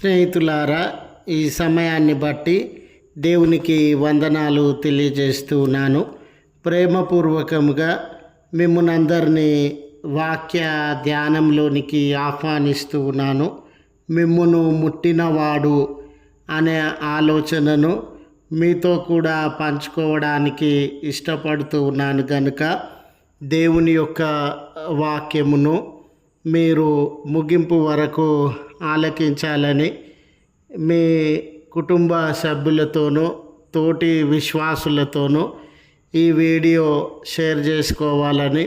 స్నేహితులారా ఈ సమయాన్ని బట్టి దేవునికి వందనాలు తెలియజేస్తూ ఉన్నాను. ప్రేమపూర్వకముగా మిమ్మల్ని అందరినీ వాక్య ధ్యానంలోనికి ఆహ్వానిస్తూ ఉన్నాను. మిమ్మును ముట్టినవాడు అనే ఆలోచనను మీతో కూడా పంచుకోవడానికి ఇష్టపడుతూ ఉన్నాను కనుక దేవుని యొక్క వాక్యమును మీరు ముగింపు వరకు ఆలకించాలని మీ కుటుంబ సభ్యులతోనూ తోటి విశ్వాసులతోనూ ఈ వీడియో షేర్ చేసుకోవాలని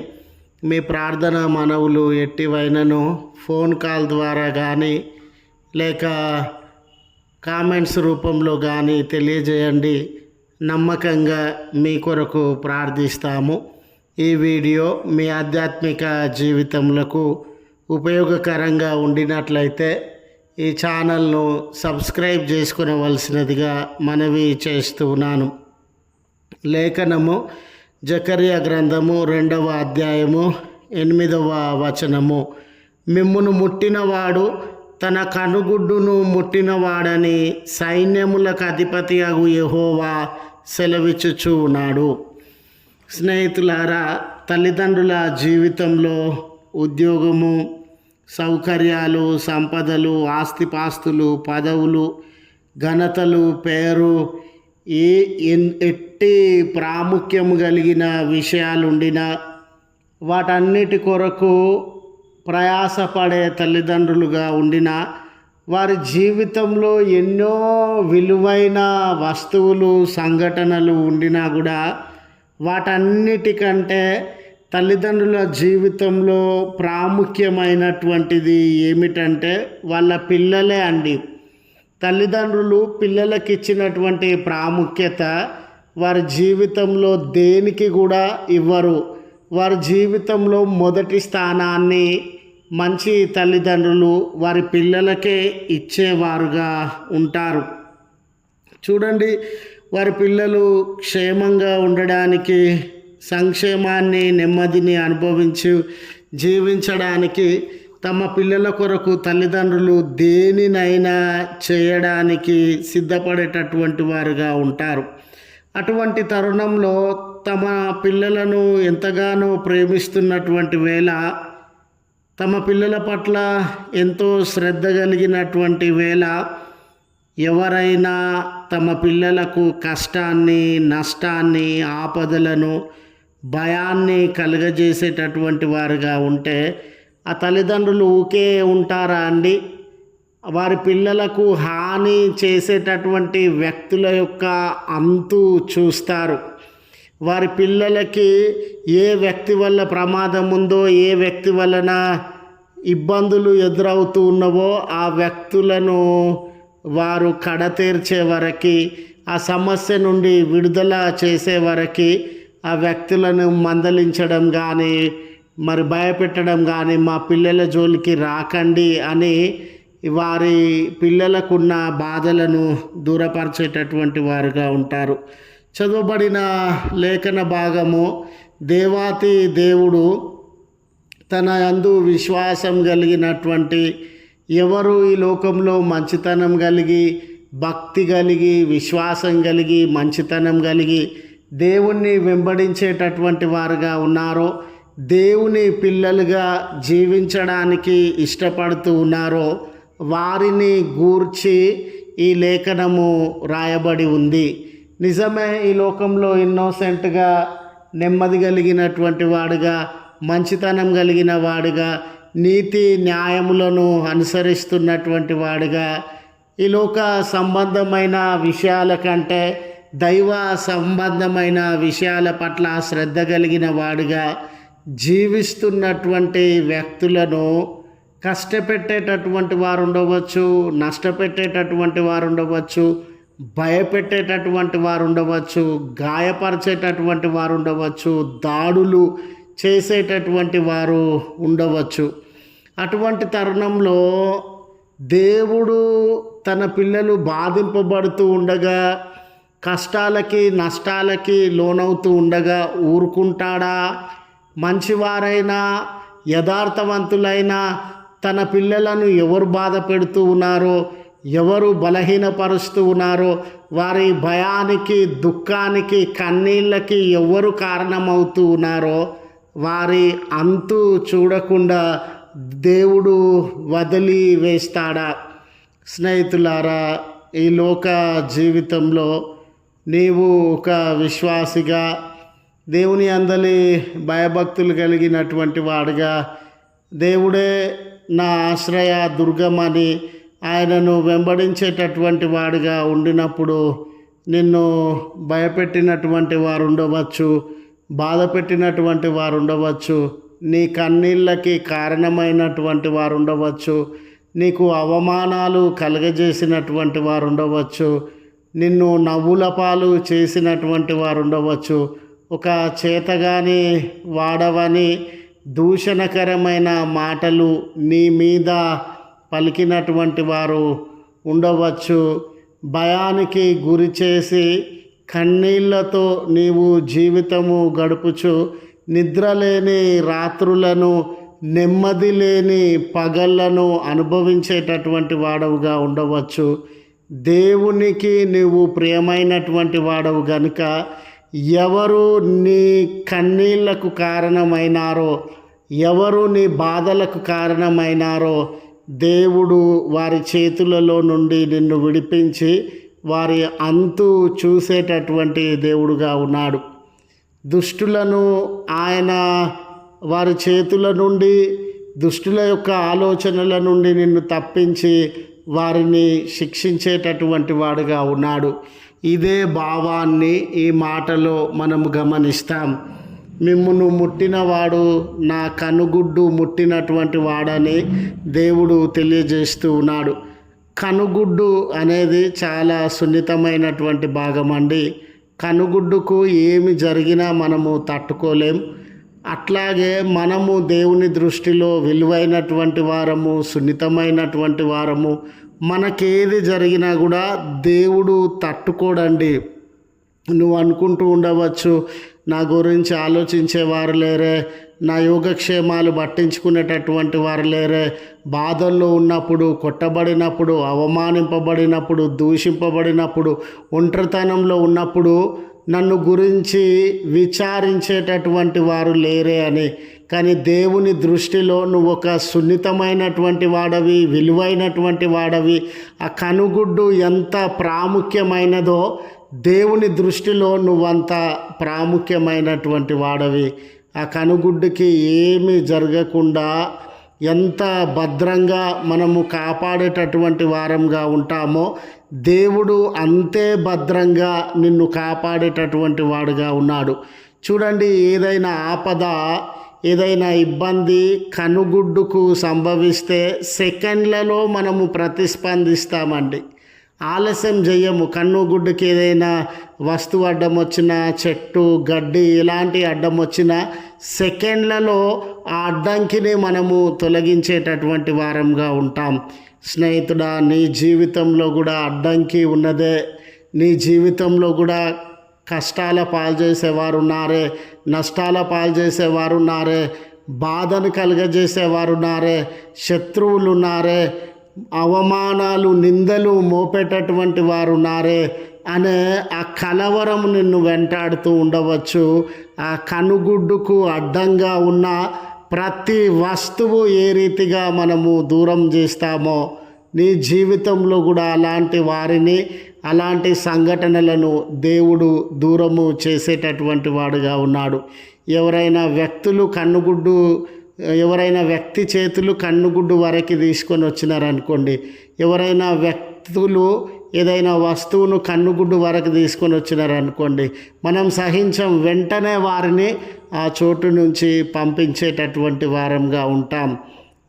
మీ ప్రార్థన మనవులు ఎట్టివైనను ఫోన్ కాల్ ద్వారా కానీ లేక కామెంట్స్ రూపంలో కానీ తెలియజేయండి. నమ్మకంగా మీ కొరకు ప్రార్థిస్తాము. ఈ వీడియో మీ ఆధ్యాత్మిక జీవితములకు ఉపయోగకరంగా ఉండినట్లయితే ఈ ఛానల్ను సబ్స్క్రైబ్ చేసుకునవలసినదిగా మనవి చేస్తున్నాను లేఖనము జకర్య గ్రంథము రెండవ అధ్యాయము ఎనిమిదవ వచనము. మిమ్మును ముట్టినవాడు తన కనుగుడ్డును ముట్టినవాడని సైన్యములకు అధిపతి అగు యహోవా సెలవిచ్చుచూ ఉన్నాడు. స్నేహితులారా తల్లిదండ్రుల జీవితంలో ఉద్యోగము సౌకర్యాలు సంపదలు ఆస్తిపాస్తులు పదవులు ఘనతలు పేరు ఏ ఎన్- ఎట్టి ప్రాముఖ్యము కలిగిన విషయాలుండినా వాటన్నిటి కొరకు ప్రయాసపడే తల్లిదండ్రులుగా ఉండిన వారి జీవితంలో ఎన్నో విలువైన వస్తువులు సంఘటనలు ఉండినా కూడా వాటన్నిటికంటే తల్లిదండ్రుల జీవితంలో ప్రాముఖ్యమైనటువంటిది ఏమిటంటే వాళ్ళ పిల్లలే అండి. తల్లిదండ్రులు పిల్లలకి ఇచ్చినటువంటి ప్రాముఖ్యత వారి జీవితంలో దేనికి కూడా ఇవ్వరు. వారి జీవితంలో మొదటి స్థానాన్ని మంచి తల్లిదండ్రులు వారి పిల్లలకే ఇచ్చేవారుగా ఉంటారు. చూడండి వారి పిల్లలు క్షేమంగా ఉండడానికి సంక్షేమాన్ని నెమ్మదిని అనుభవించి జీవించడానికి తమ పిల్లల కొరకు తల్లిదండ్రులు దేనినైనా చేయడానికి సిద్ధపడేటటువంటి వారుగా ఉంటారు. అటువంటి తరుణంలో తమ పిల్లలను ఎంతగానో ప్రేమిస్తున్నటువంటి వేళ తమ పిల్లల పట్ల ఎంతో శ్రద్ధ కలిగినటువంటి వేళ ఎవరైనా తమ పిల్లలకు కష్టాన్ని నష్టాన్ని ఆపదలను భయాన్ని కలుగజేసేటటువంటి వారుగా ఉంటే ఆ తల్లిదండ్రులు ఊకే ఉంటారా అండి? వారి పిల్లలకు హాని చేసేటటువంటి వ్యక్తుల యొక్క అంతు చూస్తారు. వారి పిల్లలకి ఏ వ్యక్తి వల్ల ప్రమాదం ఉందో ఏ వ్యక్తి వలన ఇబ్బందులు ఎదురవుతూ ఉన్నవో ఆ వ్యక్తులను వారు కడతీర్చే వరకు ఆ సమస్య నుండి విడుదల చేసే వరకు ఆ వ్యక్తులను మందలించడం కానీ మరి భయపెట్టడం కానీ మా పిల్లల జోలికి రాకండి అని వారి పిల్లలకున్న బాధలను దూరపరిచేటటువంటి వారుగా ఉంటారు. చదువుబడిన లేఖన భాగము దేవాతి దేవుడు తన అందు విశ్వాసం కలిగినటువంటి ఎవరు ఈ లోకంలో మంచితనం కలిగి భక్తి కలిగి విశ్వాసం కలిగి మంచితనం కలిగి దేవుణ్ణి వెంబడించేటటువంటి వారుగా ఉన్నారో దేవుని పిల్లలుగా జీవించడానికి ఇష్టపడుతూ ఉన్నారో వారిని గూర్చి ఈ లేఖనము రాయబడి ఉంది. నిజమే ఈ లోకంలో ఇన్నోసెంట్గా నెమ్మది కలిగినటువంటి వాడుగా మంచితనం కలిగిన వాడుగా నీతి న్యాయములను అనుసరిస్తున్నటువంటి వాడుగా ఈ లోక సంబంధమైన విషయాల కంటే దైవ సంబంధమైన విషయాల పట్ల శ్రద్ధ కలిగిన వాడుగా జీవిస్తున్నటువంటి వ్యక్తులను కష్టపెట్టేటటువంటి వారు ఉండవచ్చు నష్టపెట్టేటటువంటి వారు ఉండవచ్చు భయపెట్టేటటువంటి వారు ఉండవచ్చు గాయపరిచేటటువంటి వారు ఉండవచ్చు దాడులు చేసేటటువంటి వారు ఉండవచ్చు. అటువంటి తరుణంలో దేవుడు తన పిల్లలు బాధింపబడుతూ ఉండగా కష్టాలకి నష్టాలకి లోనవుతూ ఉండగా ఊరుకుంటాడా? మంచివారైనా యథార్థవంతులైనా తన పిల్లలను ఎవరు బాధ పెడుతూ ఉన్నారో ఎవరు బలహీనపరుస్తూ ఉన్నారో వారి భయానికి దుఃఖానికి కన్నీళ్ళకి ఎవరు కారణమవుతూ ఉన్నారో వారి అంతు చూడకుండా దేవుడు వదిలి వేస్తాడా? స్నేహితులారా ఈ లోక జీవితంలో నీవు ఒక విశ్వాసిగా దేవుని అందలి భయభక్తులు కలిగినటువంటి వాడుగా దేవుడే నా ఆశ్రయ దుర్గమని ఆయనను వెంబడించేటటువంటి వాడుగా ఉండినప్పుడు నిన్ను భయపెట్టినటువంటి వారు ఉండవచ్చు బాధ పెట్టినటువంటి వారు ఉండవచ్చు నీ కన్నీళ్ళకి కారణమైనటువంటి వారు ఉండవచ్చు నీకు అవమానాలు కలగజేసినటువంటి వారు ఉండవచ్చు నిన్ను నవ్వులపాలు చేసినటువంటి వారు ఉండవచ్చు. ఒక చేతగాని వాడవని దూషణకరమైన మాటలు నీ మీద పలికినటువంటి వారు ఉండవచ్చు. భయానికి గురి చేసి కన్నీళ్ళతో నీవు జీవితము గడుపుచు నిద్రలేని రాత్రులను నెమ్మది లేని పగళ్ళను అనుభవించేటటువంటి వాడవుగా ఉండవచ్చు. దేవునికి నువ్వు ప్రియమైనటువంటి వాడవు గనుక ఎవరు నీ కన్నీళ్ళకు కారణమైనారో ఎవరు నీ బాధలకు కారణమైనారో దేవుడు వారి చేతులలో నుండి నిన్ను విడిపించి వారి అంతు చూసేటటువంటి దేవుడుగా ఉన్నాడు. దుష్టులను ఆయన వారి చేతుల నుండి దుష్టుల యొక్క ఆలోచనల నుండి నిన్ను తప్పించి వారిని శిక్షించేటటువంటి వాడుగా ఉన్నాడు. ఇదే భావాన్ని ఈ మాటలో మనము గమనిస్తాం. మిమ్మును ముట్టినవాడు నా కనుగుడ్డు ముట్టినటువంటి వాడని దేవుడు తెలియజేస్తూ ఉన్నాడు. కనుగుడ్డు అనేది చాలా సున్నితమైనటువంటి భాగం అండి కనుగుడ్డుకు ఏమి జరిగినా మనము తట్టుకోలేం. అట్లాగే మనము దేవుని దృష్టిలో విలువైనటువంటి వారము సున్నితమైనటువంటి వారము మనకేది జరిగినా కూడా దేవుడు తట్టుకోడండి. నువ్వు అనుకుంటూ ఉండవచ్చు నా గురించి ఆలోచించేవారు లేరే నా యోగక్షేమాలు పట్టించుకునేటటువంటి వారు లేరే బాధల్లో ఉన్నప్పుడు కొట్టబడినప్పుడు అవమానింపబడినప్పుడు దూషింపబడినప్పుడు ఒంటరితనంలో ఉన్నప్పుడు నన్ను గురించి విచారించేటటువంటి వారు లేరే అని. కానీ దేవుని దృష్టిలో నువ్వు ఒక సున్నితమైనటువంటి వాడవి విలువైనటువంటి వాడవి. ఆ కనుగుడ్డు ఎంత ప్రాముఖ్యమైనదో దేవుని దృష్టిలో నువ్వంత ప్రాముఖ్యమైనటువంటి వాడవి. ఆ కనుగుడ్డుకి ఏమీ జరగకుండా ఎంత భద్రంగా మనము కాపాడేటటువంటి వారంగా ఉంటామో దేవుడు అంతే భద్రంగా నిన్ను కాపాడేటటువంటి వాడుగా ఉన్నాడు. చూడండి ఏదైనా ఆపద ఏదైనా ఇబ్బంది కనుగుడ్డుకు సంభవిస్తే సెకండ్లలో మనము ప్రతిస్పందిస్తామండి. ఆలస్యం చెయ్యము. కన్నుగుడ్డుకి ఏదైనా వస్తువు అడ్డం వచ్చినా చెట్టు గడ్డి ఇలాంటి అడ్డం వచ్చినా సెకండ్లలో ఆ అడ్డంకిని మనము తొలగించేటటువంటి వారంగా ఉంటాం. స్నేహితుడా నీ జీవితంలో కూడా అడ్డంకి ఉన్నదే. నీ జీవితంలో కూడా కష్టాల పాలు చేసేవారు ఉన్నారే. నష్టాల పాలు చేసేవారు ఉన్నారే. బాధను కలుగజేసేవారు ఉన్నారే. శత్రువులు ఉన్నారే. అవమానాలు నిందలు మోపేటటువంటి వారు ఉన్నారే అనే ఆ కలవరం నిన్ను వెంటాడుతూ ఉండవచ్చు. ఆ కనుగుడ్డుకు అడ్డంగా ఉన్న ప్రతి వస్తువు ఏ రీతిగా మనము దూరం చేస్తామో నీ జీవితంలో కూడా అలాంటి వారిని అలాంటి సంఘటనలను దేవుడు దూరము చేసేటటువంటి వాడుగా ఉన్నాడు. ఎవరైనా వ్యక్తులు కన్నుగుడ్డు ఎవరైనా వ్యక్తి చేతులు కన్నుగుడ్డు వరకు తీసుకొని వచ్చినారనుకోండి ఎవరైనా వ్యక్తులు ఏదైనా వస్తువును కన్నుగుడ్డు వరకు తీసుకొని వచ్చినారనుకోండి మనం సహించం వెంటనే వారిని ఆ చోటు నుంచి పంపించేటటువంటి వారంగా ఉంటాం.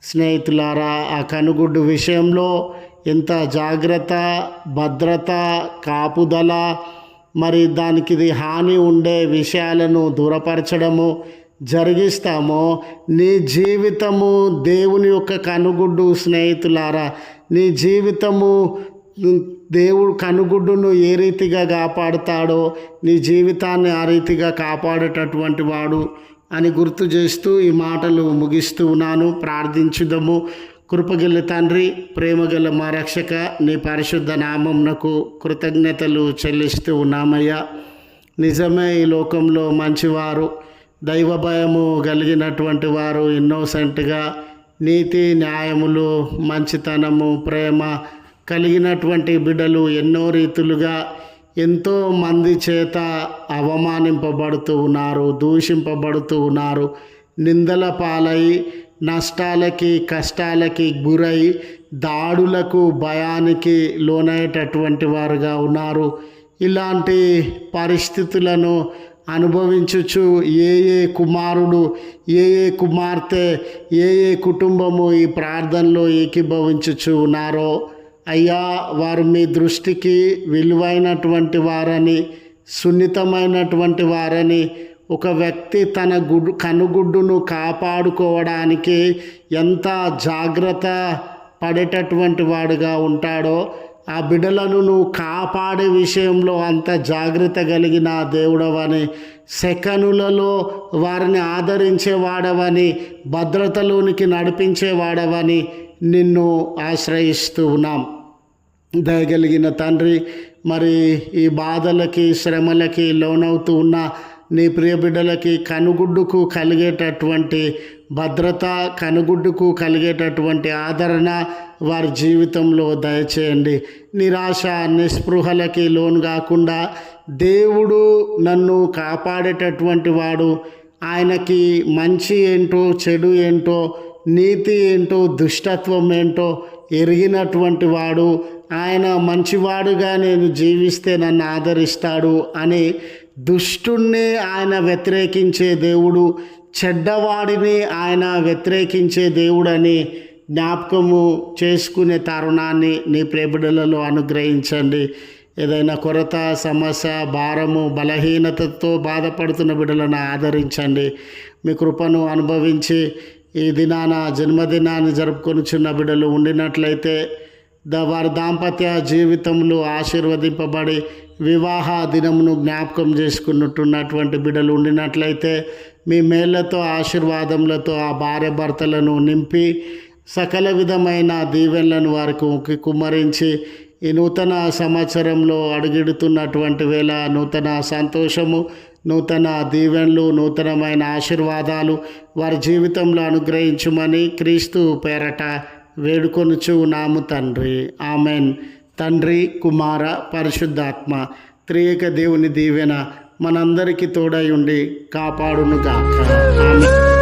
స్నేహితులారా ఆ కనుగుడ్డు విషయంలో ఎంత జాగ్రత్త భద్రత కాపుదల మరి దానికి ఇది హాని ఉండే విషయాలను దూరపరచడము జరిగిస్తామో నీ జీవితము దేవుని యొక్క కనుగుడ్డు స్నేహితులారా నీ జీవితము దేవుడు కనుగుడ్డును ఏ రీతిగా కాపాడుతాడో నీ జీవితాన్ని ఆ రీతిగా కాపాడేటటువంటి వాడు అని గుర్తు చేస్తూ ఈ మాటలు ముగిస్తూ ఉన్నాను. ప్రార్థించుదము. కృపగల తండ్రి ప్రేమగల మా రక్షక నీ పరిశుద్ధ నామంనకు కృతజ్ఞతలు చెల్లిస్తూ ఉన్నామయ్యా. నిజమే ఈ లోకంలో మంచివారు దైవ భయము కలిగినటువంటి వారు ఇన్నోసెంట్గా నీతి న్యాయములు మంచితనము ప్రేమ కలిగినటువంటి బిడ్డలు ఎన్నో రీతులుగా ఎంతో మంది చేత అవమానింపబడుతూ ఉన్నారు దూషింపబడుతూ ఉన్నారు. నిందల పాలై నష్టాలకి కష్టాలకి గురై దాడులకు భయానికి లోనయ్యేటటువంటి వారుగా ఉన్నారు. ఇలాంటి పరిస్థితులను అనుభవించుచు ఏ ఏ కుమారుడు ఏ ఏ కుమార్తె ఏ ఏ కుటుంబము ఈ ప్రార్థనలో ఏకీభవించుచు ఉన్నారో అయ్యా వారు మీ దృష్టికి విలువైనటువంటి వారని సున్నితమైనటువంటి వారని ఒక వ్యక్తి తన గుడ్డు కనుగుడ్డును కాపాడుకోవడానికి ఎంత జాగ్రత్త పడేటటువంటి వాడుగా ఉంటాడో ఆ బిడ్డలను నువ్వు కాపాడే విషయంలో అంత జాగ్రత్త కలిగిన దేవుడవని సెకనులలో వారిని ఆదరించేవాడవని భద్రతలోనికి నడిపించేవాడవని నిన్ను ఆశ్రయిస్తూ ఉన్నాం. దయగలిగిన తండ్రి మరి ఈ బాధలకి శ్రమలకి లోనవుతూ ఉన్న నీ ప్రియబిడ్డలకి కనుగుడ్డుకు కలిగేటటువంటి భద్రత కనుగుడ్డుకు కలిగేటటువంటి ఆదరణ వారి జీవితంలో దయచేయండి. నిరాశ నిస్పృహలకి లోను కాకుండా దేవుడు నన్ను కాపాడేటటువంటి వాడు ఆయనకి మంచి ఏంటో చెడు ఏంటో నీతి ఏంటో దుష్టత్వం ఏంటో ఎరిగినటువంటి వాడు ఆయన మంచివాడుగా నేను జీవిస్తే నన్ను ఆదరిస్తాడు అని దుష్టుణ్ణి ఆయన వ్యతిరేకించే దేవుడు చెడ్డవాడిని ఆయన వ్యతిరేకించే దేవుడని జ్ఞాపకము చేసుకునే తరుణాన్ని నీ ప్రేబిడలలో అనుగ్రహించండి. ఏదైనా కొరత సమస్య భారము బలహీనతతో బాధపడుతున్న బిడ్డలను ఆదరించండి. మీ కృపను అనుభవించి ఈ దినాన జన్మదినాన్ని జరుపుకొని చిన్న బిడ్డలు ఉండినట్లయితే ద వారి దాంపత్య జీవితంలో ఆశీర్వదింపబడి వివాహ దినమును జ్ఞాపకం చేసుకున్నట్టున్నటువంటి బిడ్డలు ఉండినట్లయితే మీ మేళ్ళతో ఆశీర్వాదములతో ఆ భార్య భర్తలను నింపి సకల విధమైన దీవెనలను వారికి కుమ్మరించి ఈ నూతన సంవత్సరంలో అడుగిడుతున్నటువంటి వేళ నూతన సంతోషము నూతన దీవెనలు నూతనమైన ఆశీర్వాదాలు వారి జీవితంలో అనుగ్రహించుమని క్రీస్తు పేరట వేడుకొనుచు నాము తండ్రి. ఆమెన్. తండ్రి కుమార పరిశుద్ధాత్మ త్రియేక దేవుని దీవెన మనందరికీ తోడై ఉండి కాపాడునుగాక. ఆమె